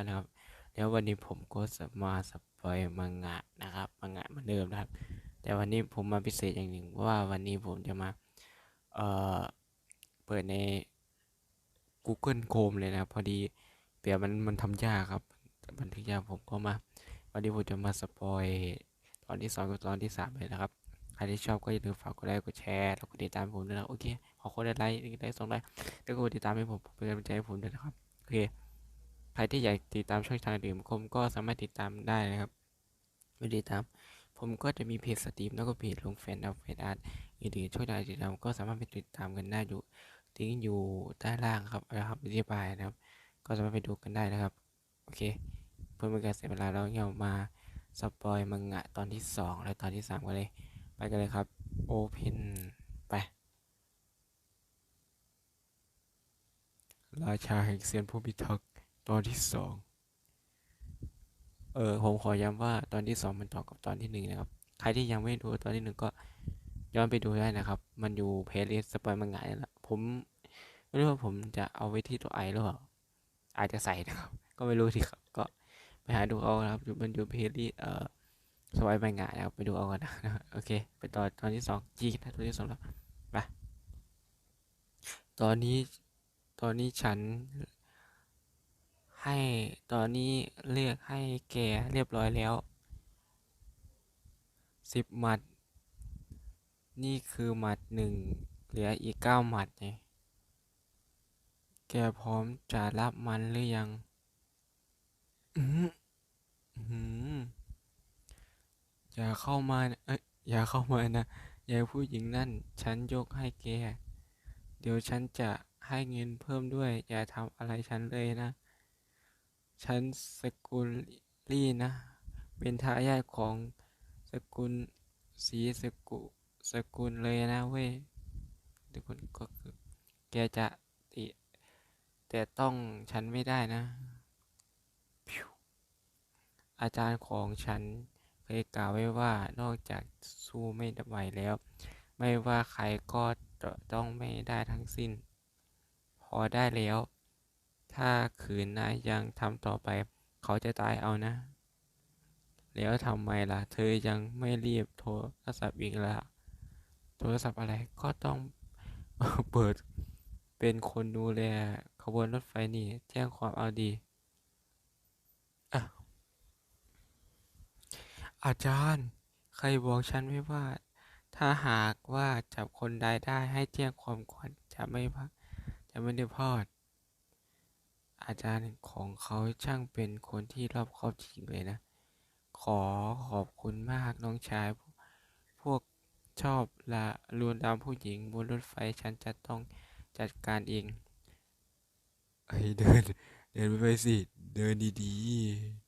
นะครับแล้ววันนี้ผมก็จะมาสปอยมังงะนะครับมังงะเหมือนเดิมนะครับ แต่วันนี้ผมมาพิเศษอย่างหนึ่งว่าวันนี้ผมจะมาเอ่อเปิดใน Google Chrome เลยนะครับพอดีเดี๋ยมันมันทำยากครับ บันทึกยากผมก็มา วันนี้ผมจะมาสปอยตอนที่สองกับตอนที่สามเลยนะครับใครที่ชอบก็อย่าลืมฝากกดไลค์กดแชร์แล้วกดติดตามผมด้วยนะโอเคขอคนละไลค์ไลค์สองไลค์แล้วก็กดติดตามให้ผมเป็นกำลังใจให้ผมด้วยนะครับโอเค ใครที่อยากติดตามช่องทางอื่นผมก็สามารถติดตามได้นะครับไม่ติดตาม ผมก็จะมีเพจสตรีมแล้วก็เพจลงแฟนอัพแฟนอาร์ตอื่นๆช่องทางติดตามก็สามารถไปติดตามกันได้อยู่ทิ้งอยู่ใต้ล่างครับนะครับอธิบายนะครับ ก็สามารถไปดูกันได้นะครับ โอเค เพื่อไม่ให้การเสียเวลาเราเนี่ยมาสปอยมังงะตอนที่สองและตอนที่สามกันเลย ไปกันเลยครับ Open ไป ราชาแห่งเซียนผู้พิทักษ์ ตอนที่สองเออผมขอย้ำว่าตอนที่สองมันต่อกับตอนที่หนึ่งนะครับ ใครที่ยังไม่ดูตอนที่หนึ่งก็ย้อนไปดูได้นะครับ มันอยู่เพลย์ลิสสปอยมังงะนี่แหละผมไม่รู้ว่าผมจะเอาไว้ที่ตัวไอหรือเปล่าอาจจะใส่นะครับ ก็ไม่รู้สิครับ ก็ไปหาดูเอานะครับอยู่มันอยู่เพลย์ลิสเอ่อสปอยมังงะนะครับ ไปดูเอากันนะโอเค ไปต่อตอนที่สองจีกันนะตอนที่สองแล้วไปตอนนี้ตอนนี้ฉัน ให้ตอนนี้เรียกให้แกเรียบร้อยแล้วสิบหมัด นี่คือหมัดหนึ่งเหลืออีกเก้าหมัดไงแกพร้อมจะรับมันหรือยัง อือหืออย่าเข้ามานะเอ้ยอย่าเข้ามานะยายผู้หญิงนั่น ฉันยกให้แก เดี๋ยวฉันจะให้เงินเพิ่มด้วย อย่าทำอะไรฉันเลยนะ ฉันสกุลลี่นะ เป็นทายาทของสกุลสีสกุสกุลเลยนะเว้ยทุกคนก็คือแกจะติแต่ต้องฉันไม่ได้นะ อาจารย์ของฉันเคยกล่าวไว้ว่านอกจากสู้ไม่ไหวแล้ว ไม่ว่าใครก็ต้องไม่ได้ทั้งสิ้น พอได้แล้ว ถ้าขืนนายยังทำต่อไป เขาจะตายเอานะ แล้วทำไมล่ะ เธอยังไม่รีบโทรศัพท์อีกล่ะ โทรศัพท์อะไรก็ต้องเปิดเป็นคนดูแลขบวนรถไฟนี่ แจ้งความเอาดีอะอาจารย์ใครบอกฉันไว้ว่า ถ้าหากว่าจับคนใดได้ให้แจ้งความก่อนจะไม่พลาดจะไม่ได้พลาด อาจารย์ของเขาช่างเป็นคนที่รอบคอบจริงเลยนะ ขอขอบคุณมากน้องชาย พวกชอบละลวนลามผู้หญิงบนรถไฟฉันจะต้องจัดการเองไอ้เดิน เดินไปไปสิ เดินดี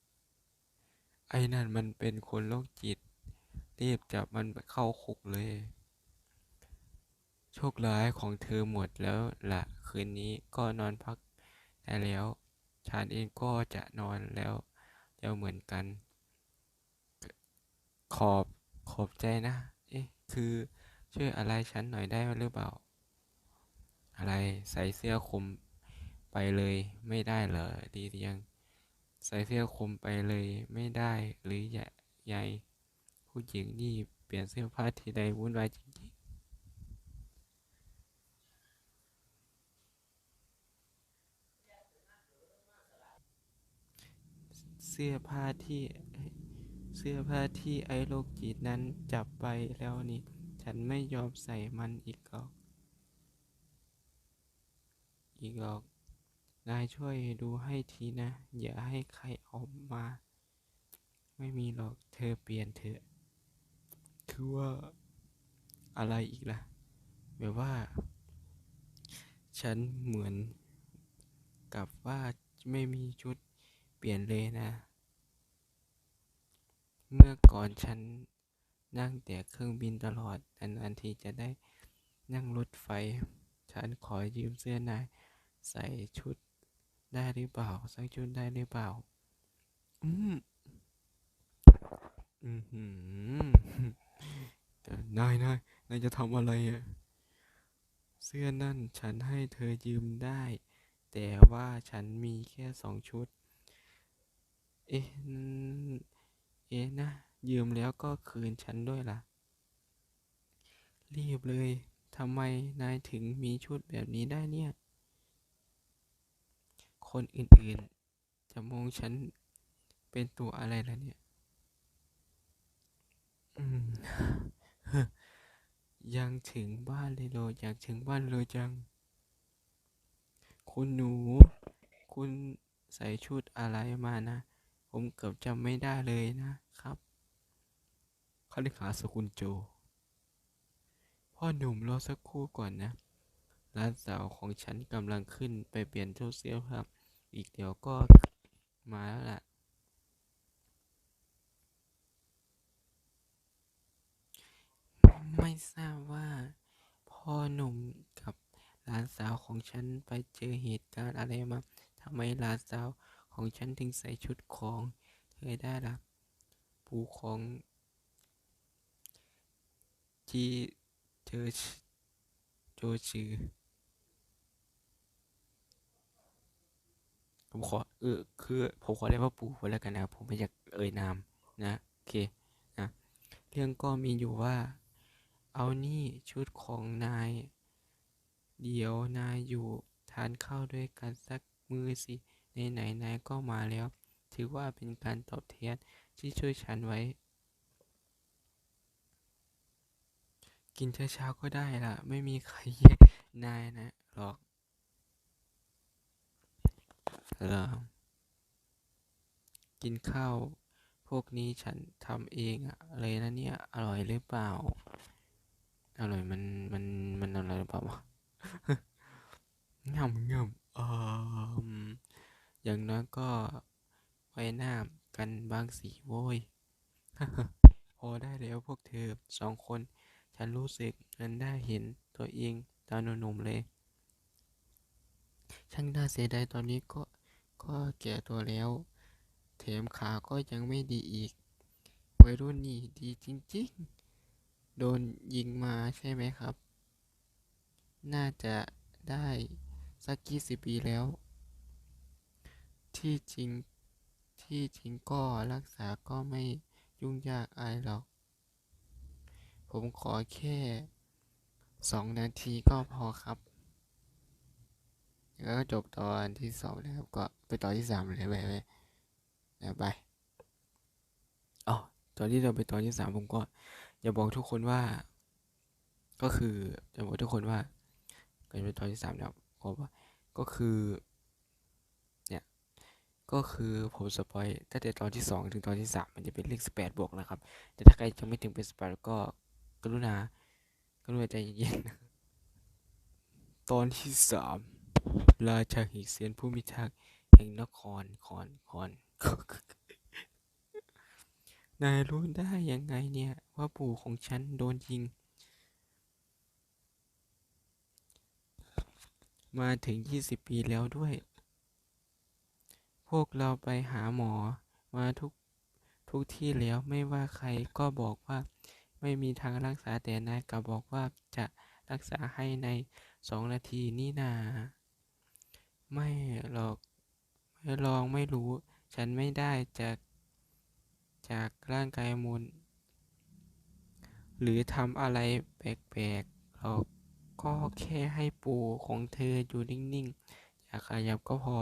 ๆ ไอ้นั่นมันเป็นคนโรคจิตรีบจับมันเข้าคุกเลย โชคร้ายของเธอหมดแล้วล่ะ คืนนี้ก็นอนพัก ได้แล้ว ฉันเองก็จะนอนแล้วแล้วเหมือนกัน ขอบขอบใจนะ เอ๊ะ คือช่วยอะไรฉันหน่อยได้หรือเปล่า อะไรใส่เสื้อคลุมไปเลยไม่ได้เหรอดีหรือยังใส่เสื้อคลุมไปเลยไม่ได้หรือใหญ่ใหญ่ผู้หญิงนี่เปลี่ยนเสื้อผ้าทีใดวุ่นวายจริง เสื้อผ้าที่เสื้อผ้าที่ไอ้โรคจิตนั้นจับไปแล้วนี่ ฉันไม่ยอมใส่มันอีกหรอก อีกหรอก นายช่วยดูให้ทีนะ อย่าให้ใครเออกมา ไม่มีหรอกเธอเปลี่ยนเถอะ คือว่าอะไรอีกล่ะ แบบว่า ฉันเหมือนกับว่าไม่มีชุดเปลี่ยนเลยนะ เมื่อก่อนฉันนั่งแต่เครื่องบินตลอดนานๆทีจะได้นั่งรถไฟ ฉันขอยืมเสื้อนายใส่ชุดได้หรือเปล่าสักชุดได้หรือเปล่า อืมอือหือนายนายนายจะทำอะไรอะ เสื้อนั่นฉันให้เธอยืมได้ แต่ว่าฉันมีแค่สองชุด เอ๊ะ อืมเอ๊ะนะ ยืมแล้วก็คืนฉันด้วยล่ะ รีบเลยทำไมนายถึงมีชุดแบบนี้ได้เนี่ย คนอื่นๆ จะมองฉันเป็นตัวอะไรล่ะเนี่ย อืม ยังถึงบ้านเลยเหรออยากถึงบ้านเลยจัง คุณหนู คุณใส่ชุดอะไรมานะ ผมเกือบจำไม่ได้เลยนะครับเขาเรียกหาสกุลโจ พ่อหนุ่มรอสักครู่ก่อนนะหลานสาวของฉันกำลังขึ้นไปเปลี่ยนชุดเสื้อผ้าอีกเดี๋ยวก็มาแล้วล่ะ ไม่ทราบว่าพ่อหนุ่มกับหลานสาวของฉันไปเจอเหตุการณ์อะไรมาทำไมหลานสาว ของฉันถึงใส่ชุดของเธอได้ล่ะปู่ของที่เธอโจชื่อผมขอเออคือผมขอเรียกว่าปู่ไว้แล้วกันนะผมไม่อยากเอ่ยนามนะโอเคนะเรื่องก็มีอยู่ว่า เอานี่ชุดของนาย เดี๋ยวนายอยู่ทานข้าวด้วยกันสักมือสิ นไหนนายก็มาแล้ว ถือว่าเป็นการตอบแทนที่ช่วยฉันไว้ กินเช้าๆก็ได้ล่ะไม่มีใครแย่งนายนะหรอกเหรอกินข้าวพวกนี้ฉันทำเองอะเลยนะเนี่ย อร่อยหรือเปล่า อร่อยมันมันมันอร่อยหรือเปล่าวะง่ำง่ำเออ อย่างน้อยก็ไว้หน้ากันบางสีโว้ย พอได้แล้วพวกเธอสองคน ฉันรู้สึกเหมันได้เห็นตัวเองตอนหนุ่มๆเลย ช่างน่าเสียดายตอนนี้ก็ก็แก่ตัวแล้ว แถมขาก็ยังไม่ดีอีกวัยรุ่นนี่ดีจริงๆ โดนยิงมาใช่ไหมครับ น่าจะได้สักกี่สิบปีแล้ว ที่จริงที่จริงก็รักษาก็ไม่ยุ่งยากอะไรหรอก ผมขอแค่สองนาทีก็พอครับ แล้วก็จบตอนที่สองนะครับ ก็ไปตอนที่สามเลยไปไปไปอ๋อตอนที่เราไปตอนที่สามผมก็อย่าบอกทุกคนว่า ก็คือจะบอกทุกคนว่าก่อนจะไปตอนที่สามแล้วก็ว่าก็คือ ก็คือผมสปอยตั้งแต่ตอนที่สองถึงตอนที่สามมันจะเป็นเลขสิบแปดบวกนะครับ แต่ถ้าใครยังไม่ถึงเป็นสิบแปดก็กรุณา กรุณาใจเย็นตอนที่สามราชาหิเซียนผู้มีทักษ์แห่งนครคอนคอนนายรู้ได้ยังไงเนี่ย ว่าปู่ของฉันโดนยิง มาถึง 20 ปีแล้วด้วย วกเราไปหาหมอมาทุกทุกที่แล้วไม่ว่าใครก็บอกว่าไม่มีทางรักษาแต่นายกลับบอกว่าจะรักษาให้ในสองนาทีนี่นา ไม่หรอกไม่ลองไม่รู้ ฉันไม่ได้จากจากร่างกายมูล หรือทำอะไรแปลกๆหรอกก็แค่ให้ปู่ของเธออยู่นิ่งๆ อย่าขยับก็พอ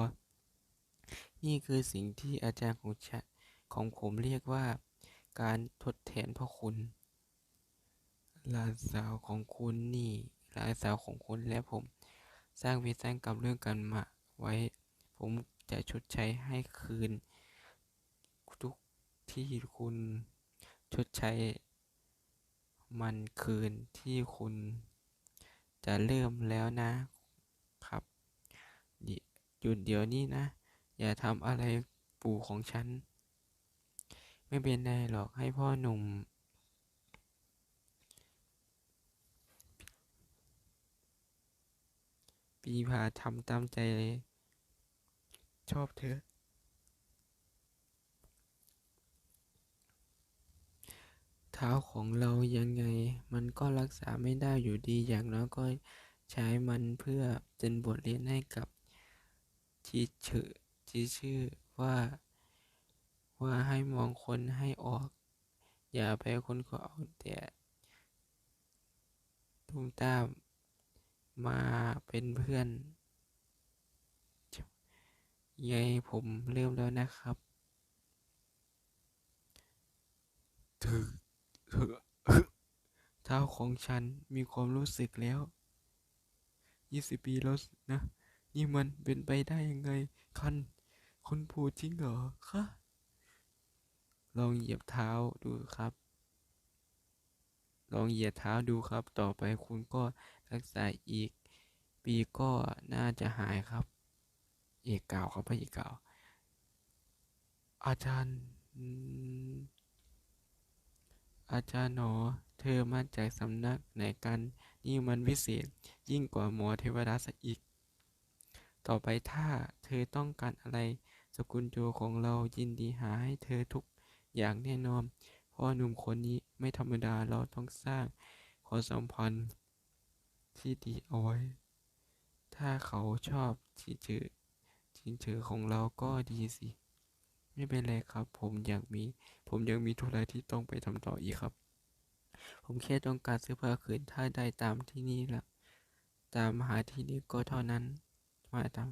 นี่คือสิ่งที่อาจารย์ของฉันของผมเรียกว่า การทดแทนพระคุณหลานสาวของคุณนี่หลานสาวของคุณและผม สร้างเวรสร้างกรรมเรื่องกันมาไว้ ผมจะชดใช้ให้คืน ทุกที่คุณชดใช้ มันคืนที่คุณ จะเริ่มแล้วนะครับหยุดเดี๋ยวนี้นะ อย่าทำอะไรปู่ของฉัน ไม่เป็นไรหรอกให้พ่อหนุ่ม ปีพาทำตามใจเลย ชอบเธอ เท้าของเรายังไง มันก็รักษาไม่ได้อยู่ดีอย่างน้อยก็ใช้มันเพื่อเป็นบทเรียนให้กับที่ชื่อ ที่ชื่อว่าว่าให้มองคนให้ออก อย่าไปคนก็เอาแต่ตุ้มตามมาเป็นเพื่อนยังไงผมเริ่มแล้วนะครับเธอเธอเท้าของฉันมีความรู้สึกแล้วยี่สิบปีแล้วนะ นี่มันเป็นไปได้ยังไงคัน คุณพูดจริงเหรอคะลองเหยียบเท้าดูครับ ลองเหยียบเท้าดูครับ ต่อไปคุณก็รักษาอีก ปีก็น่าจะหายครับ เอกกล่าวครับพระเอกกล่าว อาจารย์อืมอาจารย์หนอ เธอมาจากสำนักไหนกัน นี่มันวิเศษ ยิ่งกว่าหมอเทวดาซะอีก ต่อไปถ้าเธอต้องการอะไร สกุลโจของเรายินดีหาให้เธอทุกอย่างแน่นอนเพราะหนุ่มคนนี้ไม่ธรรมดาเราต้องสร้างความสัมพันธ์ที่ดีเอาไว้ ถ้าเขาชอบที่เจอจินเจอของเราก็ดีสิ ไม่เป็นไรครับ ผมอยากมี ผมยังมีธุระที่ต้องไปทำต่ออีกครับ ผมแค่ต้องการเสื้อผ้าคืนถ้าได้ตามที่นี่ละตามหาที่นี่ก็เท่านั้น มาตาม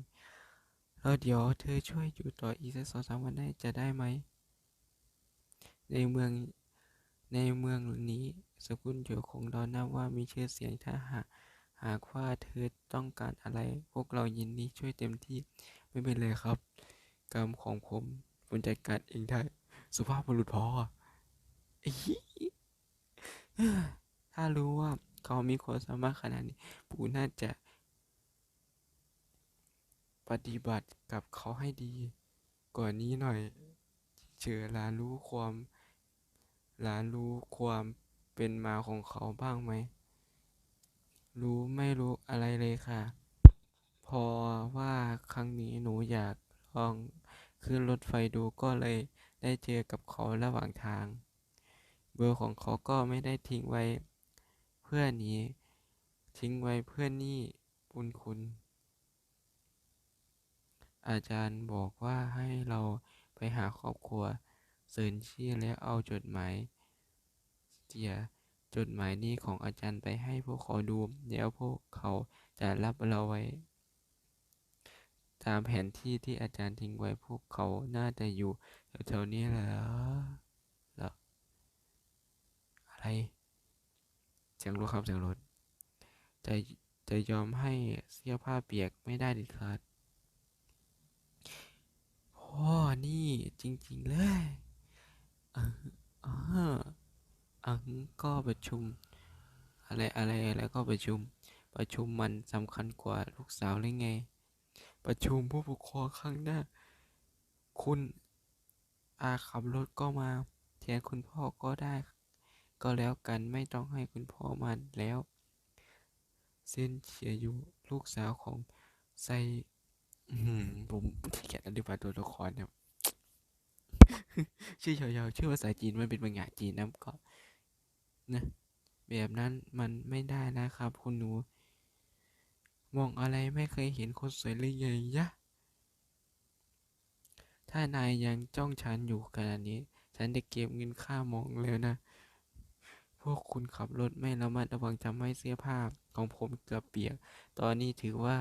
แล้วเดี๋ยวเธอช่วยอยู่ต่ออีกสักสองสามวันได้จะได้ไหม ในเมืองในเมืองนี้สกุลโจของเรานับว่ามีชื่อเสียงถ้าหากหากว่าเธอต้องการอะไร พวกเรายินดีช่วยเต็มที่ไม่เป็นไรครับ กรรมของผมผมจัดการเองได้สุภาพบุรุษพอถ้ารู้ว่าเขามีความสามารถขนาดนี้ปู่น่าจะ ปฏิบัติกับเขาให้ดี กว่านี้หน่อยเจอหลานรู้ความหลานรู้ความเป็นมาของเขาบ้างไหม รู้ไม่รู้อะไรเลยค่ะ พอว่าครั้งนี้หนูอยากลองขึ้นรถไฟดูก็เลยได้เจอกับเขาระหว่างทาง เบอร์ของเขาก็ไม่ได้ทิ้งไว้ เพื่อนี้ ทิ้งไว้เพื่อนนี่บุญคุณ อาจารย์บอกว่าให้เราไปหาครอบครัวเซินชี่แล้วเอาจดหมายเจียจดหมายนี้ของอาจารย์ไปให้พวกเขาดู แล้วพวกเขาจะรับเราไว้ ตามแผนที่ที่อาจารย์ทิ้งไว้พวกเขาน่าจะอยู่แถวๆนี้แหละแล้วอะไรเสียงรถครับเสียงรถจะจะยอมให้เสื้อผ้าเปียกไม่ได้ด็ดขาด พ่อนี่จริง ๆ เลยเออเอออังก็ประชุม อะไรอะไรอะไรก็ประชุม ประชุมมันสำคัญกว่าลูกสาวเลยไง ประชุมผู้ปกครองครั้งหน้า คุณอาขับรถก็มาแทนคุณพ่อก็ได้ ก็แล้วกันไม่ต้องให้คุณพ่อมาแล้ว เส้นเฉียอยู่ลูกสาวของไซผมขี้เกียจอธิบาตัวละครเนี่ยชื่อยาวๆชื่อภาษาจีนมันเป็นบางอย่างจีนนะก็นะแบบนั้นมันไม่ได้นะครับ คุณหนู มองอะไรไม่เคยเห็นคนสวยเลยไงยะ ถ้านายยังจ้องฉันอยู่ขนาดนี้ ฉันจะเก็บเงินค่ามองแล้วนะ พวกคุณขับรถไม่ระมัดระวังทำให้เสื้อผ้าของผมเกือบเปียก ตอนนี้ถือว่า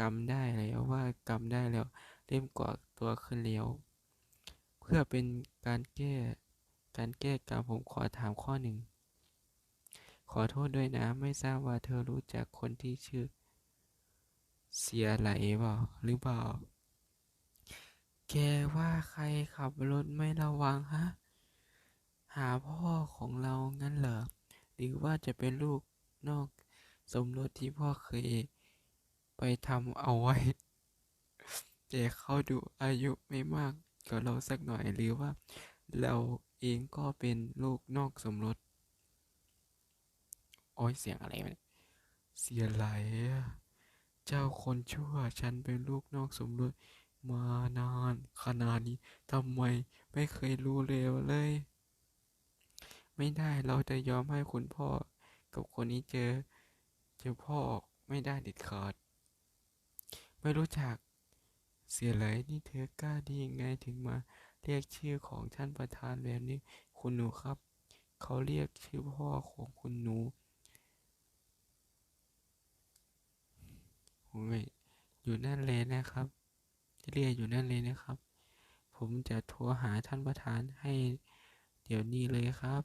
กำได้แล้วว่ากำได้แล้ว เล่มกว่าตัวขึ้นแล้ว เพื่อเป็นการแก้การแก้กรรมผมขอถามข้อหนึ่ง ขอโทษด้วยนะ ไม่ทราบว่าเธอรู้จักคนที่ชื่อ เสียไหลเปล่าหรือเปล่า แกว่าใครขับรถไม่ระวังฮะ หาพ่อของเรางั้นเหรอ หรือว่าจะเป็นลูกนอกสมรสที่พ่อเคยไปทำเอาไว้ แต่เขาดูอายุไม่มากกว่าเราสักหน่อยหรือว่า เราเองก็เป็นลูกนอกสมรสโอ้ยเสียงอะไรมันเสียไหล เจ้าคนชั่วฉันเป็นลูกนอกสมรสมานานขนาดนี้ทำไมไม่เคยรู้เลวเลย ไม่ได้เราจะยอมให้คุณพ่อ กับคนนี้เจอ เจอพ่อไม่ได้เด็ดขาดไม่รู้จัก เสียไหลนี่เธอกล้าดียังไงถึงมา เรียกชื่อของท่านประธานแบบนี้ คุณหนูครับ เขาเรียกชื่อพ่อของคุณหนูโอ้ยอยู่นั่นเลยนะครับ จะเรียกอยู่นั่นเลยนะครับ ผมจะโทรหาท่านประธานให้เดี๋ยวนี้เลยครับ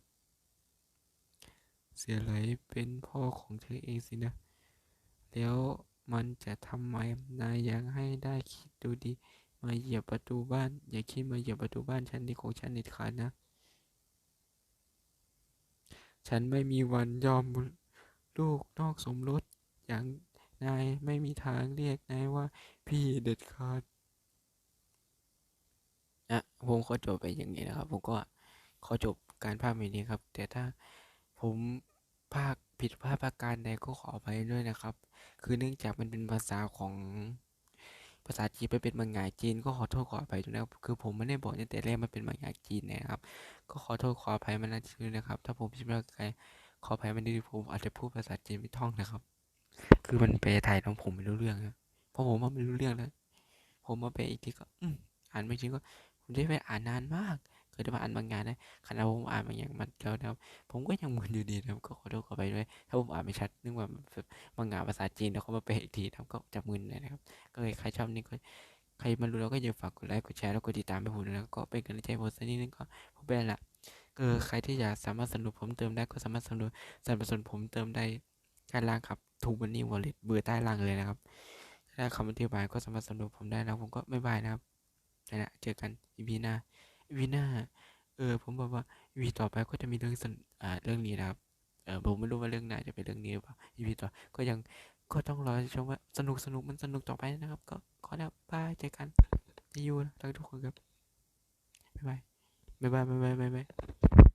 เสียไหลเป็นพ่อของเธอเองสินะ แล้ว มันจะทำไมนายยังให้ได้คิดดูดีมาเหยียบประตูบ้าน อย่าคิดมาเหยียบประตูบ้านฉันนี่ของฉันเด็ดขาดนะ ฉันไม่มีวันยอมลูกนอกสมรสอย่างนายไม่มีทางเรียกนายว่าพี่เด็ดขาดอะผมขอจบไปอย่างนี้นะครับ ผมก็ขอจบการภาคแบบนี้ครับ แต่ถ้าผมภาค ผิดพลาดประการใดก็ขออภัยด้วยนะครับ คือเนื่องจากมันเป็นภาษาของภาษาจีนไปเป็นบางอย่างจีน ก็ขอโทษขออภัยด้วยนะครับคือผมไม่ได้บอกตั้งแต่แรกมันเป็นบางอย่างจีนนะครับ ก็ขอโทษขออภัยมันนะชื่อนะครับ ถ้าผมพิมพ์แล้วใครขออภัยมันดีผมอาจจะพูดภาษาจีนไม่ท่องนะครับ คือมันแปไทยน้องผมไม่รู้เรื่องครับเพราะผมว่าไม่รู้เรื่องแล้วผมมาแปอีกทีก็อ่านไม่จริงก็ผมได้ไปอ่านนานมาก คยได้มาอ่านบางงานนะขณะผมอ่านบางอย่างมันแล้วนะครับผมก็ยังมึนอยู่ดีนะครับก็ขอโทษขอไปด้วยถ้าผมอ่านไม่ชัดนึกว่าบางงานภาษาจีนแล้วเขามาแปลอีกทีนะครับก็จะมึนเลยนะครับ ก็เลยใครชอบนี่ก็ใครมารู้แล้วก็อย่าฝากกดไลค์กดแชร์แล้วกดติดตามให้ผมนะก็เป็นกำลังใจให้ผมสักนิดนึงก็ผมเป็นละเออใครที่อยากสามารถสนุนผมเติมได้ก็สามารถสนุนสนับสนุนผมเติมได้ด้านล่างครับทูบันนี่วอลเล็ตเบอร์ใต้ล่างเลยนะครับถ้าคำอธิบายก็สามารถสนับสนุนผมได้แล้วผมก็ไม่บายนะครับนั่นแหละเจอกันอีพีหน้า วีหน้า เออ ผมบอกว่าวีต่อไปก็จะมีเรื่องสนอ่าเรื่องนี้นะครับ เออผมไม่รู้ว่าเรื่องไหนจะเป็นเรื่องนี้หรือเปล่าวีต่อ ก็ยังก็ต้องรอชมว่าสนุกสนุกมันสนุกต่อไปนะครับ ก็ขอแล้วบายเจอกันที่ยูนะรักทุกคนครับบ๊ายบายบ๊ายบายบ๊ายบายบ๊ายบาย